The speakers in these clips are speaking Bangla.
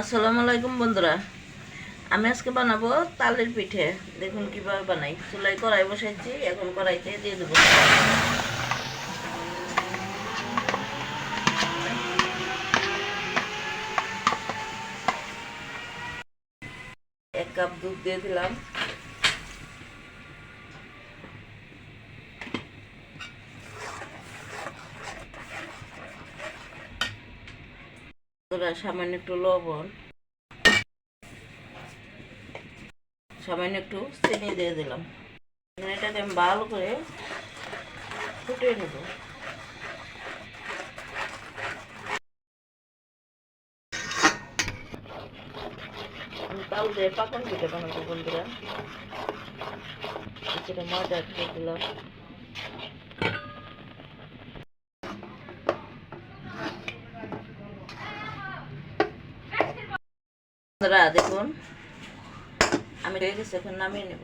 আসসালামু আলাইকুম বন্ধুরা। আমি আজকে বানাবো তালের পিঠে। দেখুন কীভাবে বানাই। চুলাই কড়াই বসাইছি, এখন কড়াইতে দিয়ে দেবো। এক কাপ দুধ দিয়ে দিলাম। সামান্য একটু লবণ, সামান্য একটু চিনি দিয়ে দিলাম। এটাকে আমি ভালো করে ফুটিয়ে নেব। আমি দিয়ে পাকন পিঠে বানাবো বন্ধুরা। কিছুটা ময়দা দিলাম। বন্ধুরা দেখুন। আমি গেছে এখন নামিয়ে নেব।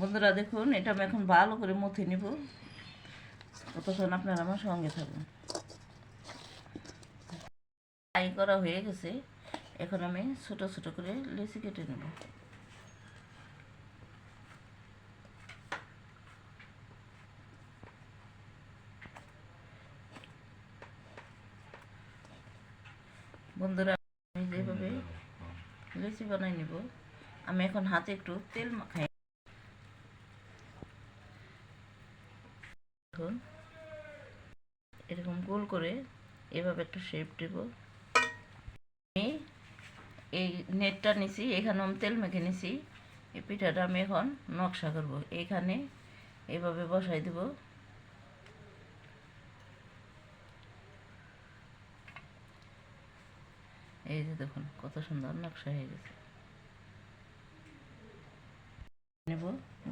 বন্ধুরা দেখুন, এটা আমি এখন ভালো করে মুথে নেব। ততক্ষণ আপনারা আমার সঙ্গে থাকুন। ফ্রাই করা হয়ে গেছে। এখন আমি ছোট ছোট করে লেচি কেটে নেব। বন্ধুরা লুচি বানাই নিব। আমি এখন হাতে একটু তেল মাখাই এরকম গোল করে এভাবে একটু শেপ দেব। আমি এই নেটটা নিছি, এখানে আমি তেল মেখে নিছি। এই পিঠাটা আমি এখন নকশা করব। এখানে এভাবে বসাই দেব। এই যে দেখুন, কত সুন্দর নকশা হয়ে গেছে। নেব,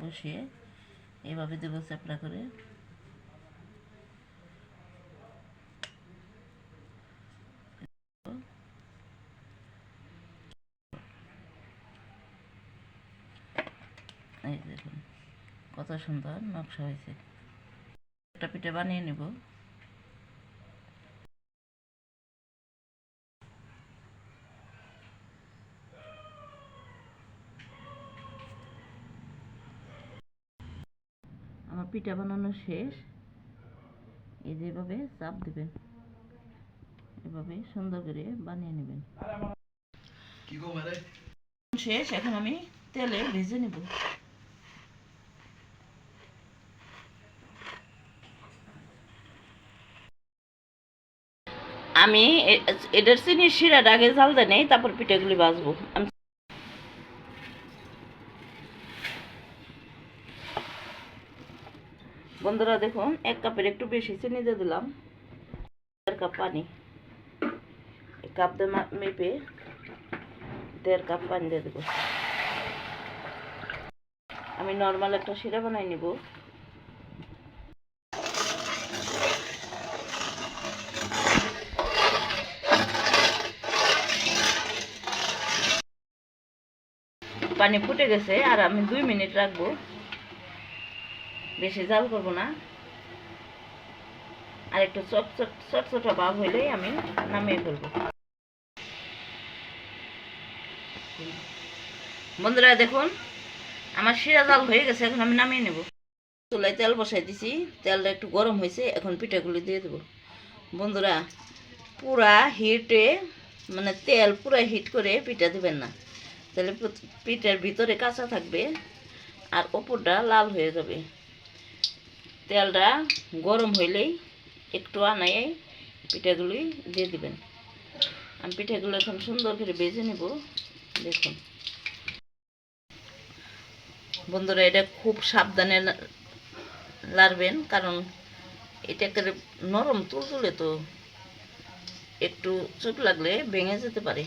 বসিয়ে এভাবে দেবো চ্যাপড়া করে। এই দেখুন, কত সুন্দর নকশা হয়েছে। একটা পিঠে বানিয়ে নেব আমার পিঠা বানানো শেষ। এই যেভাবে চাপ দেবেন। এভাবে সুন্দর করে বানিয়ে নেবেন। শেষ এখন আমি তেলে ভেজে নেব। আমি এটার চিনির শিরাটা আগে জাল দেয় নেই তারপর পিঠাগুলি ভাজবো। আমি বন্ধুরা দেখুন, এক কাপের একটু বেশি চিনি দিয়ে দিলাম। দেড় কাপ পানি। এক কাপ দিয়ে মেপে দেড় কাপ পানি দিয়ে দেবো। আমি নর্মাল একটা শিরা বানাই নিব। পানি ফুটে গেছে, আর আমি দুই মিনিট রাখব। বেশি জাল করব না। আর একটু চট চট ভাব হইলেই আমি নামিয়ে ফেলব। বন্ধুরা দেখুন, আমার শিরা জাল হয়ে গেছে, এখন আমি নামিয়ে নেব। চুলায় তেল বসাই দিছি, তেলটা একটু গরম হয়েছে, এখন পিঠাগুলি দিয়ে দেবো। বন্ধুরা, পুরা হিটে মানে তেল পুরা হিট করে পিঠা দেবেন না। তাহলে পিঠ- পিঠার ভিতরে কাঁচা থাকবে, আর ওপরটা লাল হয়ে যাবে। তেলটা গরম হইলেই একটু আনাই পিঠাগুলি দিয়ে দিবেন। আমি পিঠাগুলো এখন সুন্দর করে বেজে নেব, দেখুন। বন্ধুরা, এটা খুব সাবধানে লা- লাড়বেন, কারণ এটা একেবারে নরম তুলতুলে তো একটু চুপ লাগলে ভেঙে যেতে পারে।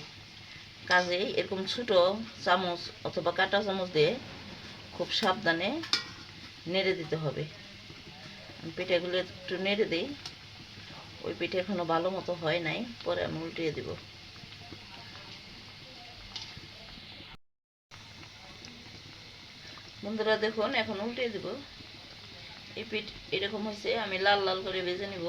কাজেই এরকম ছোটো চামচ অথবা কাঁটা চামচ দিয়ে খুব সাবধানে নেড়ে দিতে হবে। পিঠাগুলো একটু নেড়ে দিই। ওই পিঠে এখনও ভালো মতো হয় নাই, পরে আমি উল্টিয়ে দিব। বন্ধুরা দেখুন, এখন উল্টিয়ে দিব। এই পিঠ এরকম হয়েছে, আমি লাল লাল করে ভেজে নিব।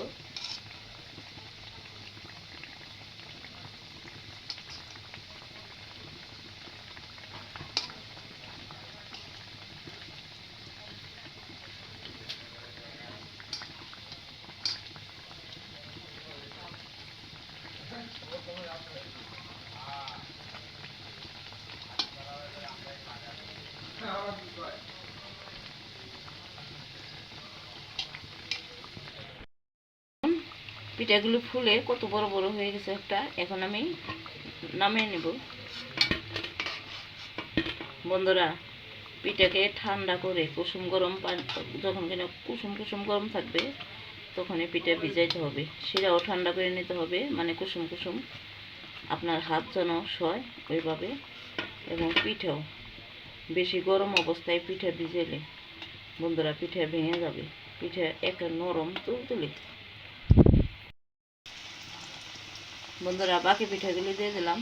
পিঠাগুলো ফুলে কত বড় বড় হয়ে গেছে একটা, এখন আমি নামিয়ে নেব। বন্ধুরা, পিঠাকে ঠান্ডা করে কুসুম গরম যখন কিনা কুসুম কুসুম গরম থাকবে তখন এই পিঠা ভিজাইতে হবে। শিরাও ঠান্ডা করে নিতে হবে মানে কুসুম কুসুম আপনার হাত যেন সয় ওইভাবে, এবং পিঠাও বেশি গরম অবস্থায় পিঠা ভিজেলে বন্ধুরা পিঠা ভেঙে যাবে। পিঠা একটা নরম তুলতুলি। বন্ধুরা বাকি পিঠাগুলি দিয়ে দিলাম।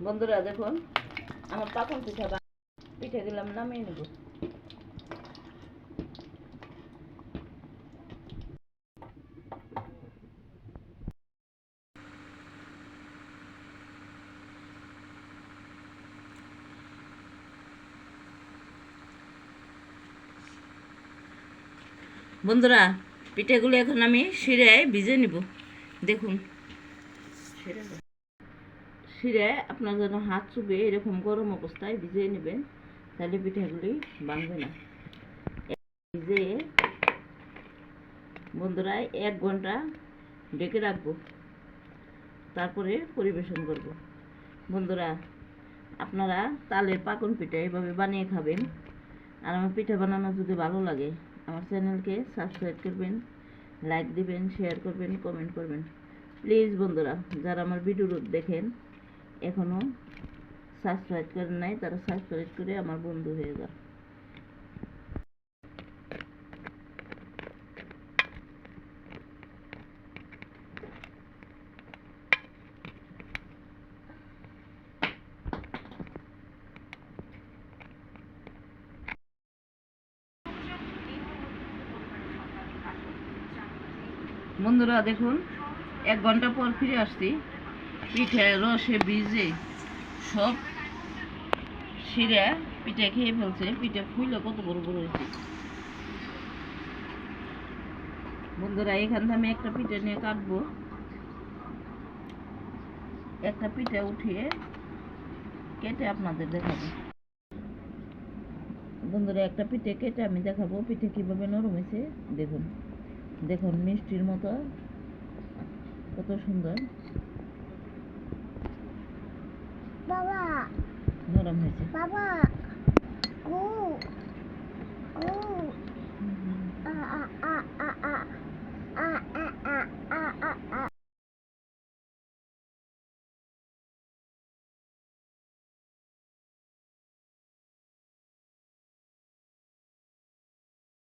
বন্ধুরা দেখুন আমার পাকন পিঠা পিঠা দিলাম নামিয়ে নেব। বন্ধুরা, পিঠাগুলো এখন আমি শিরায় ভিজে নিব। দেখুন। শিরাটা শিরে আপনার যেন হাত চুবে এরকম গরম অবস্থায় ভিজিয়ে নেবেন, তাহলে পিঠেগুলি ভাঙবে না। ভিজে বন্ধুরা, এক ঘণ্টা ডেকে রাখব। তারপরে পরিবেশন করব। বন্ধুরা, আপনারা তালের পাকন পিঠা এভাবে বানিয়ে খাবেন। আর আমার পিঠা বানানো যদি ভালো লাগে আমার চ্যানেলকে সাবস্ক্রাইব করবেন লাইক দিবেন শেয়ার করবেন কমেন্ট করবেন। প্লিজ বন্ধুরা, যারা আমার ভিডিও দেখেন এখনও সাবস্ক্রাইব করেন নাই, তারা সাবস্ক্রাইব করে আমার বন্ধু হয়ে যান। বন্ধুরা, দেখুন, এক ঘণ্টা পর ফিরে আসছি। পিঠে, রসে, ভিজে সব শিরা পিঠে খেয়ে ফেলছে। পিঠে ফুলে কত বড় বড় হয়েছে। বন্ধুরা, এখান থেকে আমি একটা পিঠে নিয়ে কাটবো। একটা পিঠে উঠিয়ে কেটে আপনাদের দেখাবো। বন্ধুরা, একটা পিঠে কেটে আমি দেখাবো। পিঠে কীভাবে নরম হয়েছে, দেখুন। দেখুন মিষ্টির মতো কত সুন্দর। বাবা। নরম হয়েছে। বাবা ও